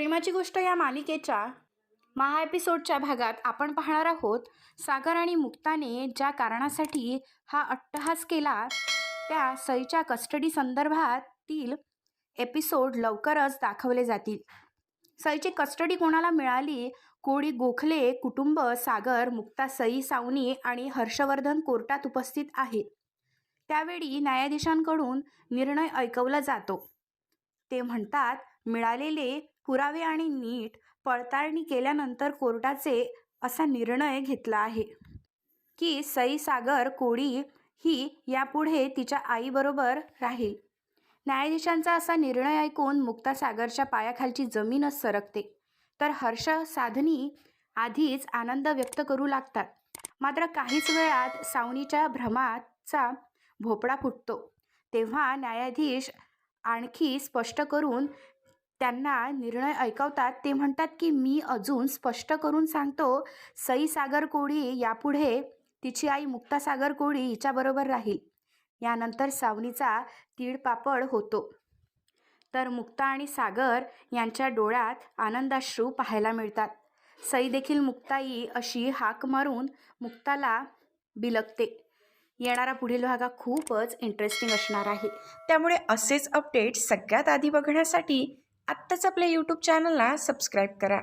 प्रेमाची गोष्ट या मालिकेच्या महा एपिसोडच्या भागात आपण पाहणार आहोत. सागर आणि मुक्ताने ज्या कारणासाठी हा अट्टहास केला त्या सईच्या कस्टडी संदर्भातील एपिसोड लवकरच दाखवले जातील. सईची कस्टडी कोणाला मिळाली? कोळी गोखले कुटुंब सागर मुक्ता सई सावनी आणि हर्षवर्धन कोर्टात उपस्थित आहे त्यावेळी न्यायाधीशांकडून निर्णय ऐकवला जातो. ते म्हणतात मिळालेले पुरावे आणि नीट पडताळणी केल्यानंतर कोर्टाचे असा निर्णय घेतला आहे की सई सागर कोळी ही यापुढे तिच्या आईबरोबर राहील. न्यायाधीशांचा असा निर्णय ऐकून मुक्ता सागरच्या पायाखालची जमीनच सरकते. तर हर्ष साधनी आधीच आनंद व्यक्त करू लागतात. मात्र काहीच वेळात सावनीच्या भ्रमाचा भोपळा फुटतो. तेव्हा न्यायाधीश आणखी स्पष्ट करून त्यांना निर्णय ऐकवतात. ते म्हणतात की मी अजून स्पष्ट करून सांगतो सई सागर कोळी यापुढे तिची आई मुक्तासागर कोळी हिच्याबरोबर राहील. यानंतर सावनीचा तीळपापड होतो. तर मुक्ता आणि सागर यांच्या डोळ्यात आनंदाश्रू पाहायला मिळतात. सई देखील मुक्ताई अशी हाक मारून मुक्ताला बिलगते. येणारा पुढील भागा खूपच इंटरेस्टिंग असणार आहे. त्यामुळे असेच अपडेट सगळ्यात आधी बघण्यासाठी आत्ताच आपल्या यूट्यूब चॅनलला सबस्क्राईब करा.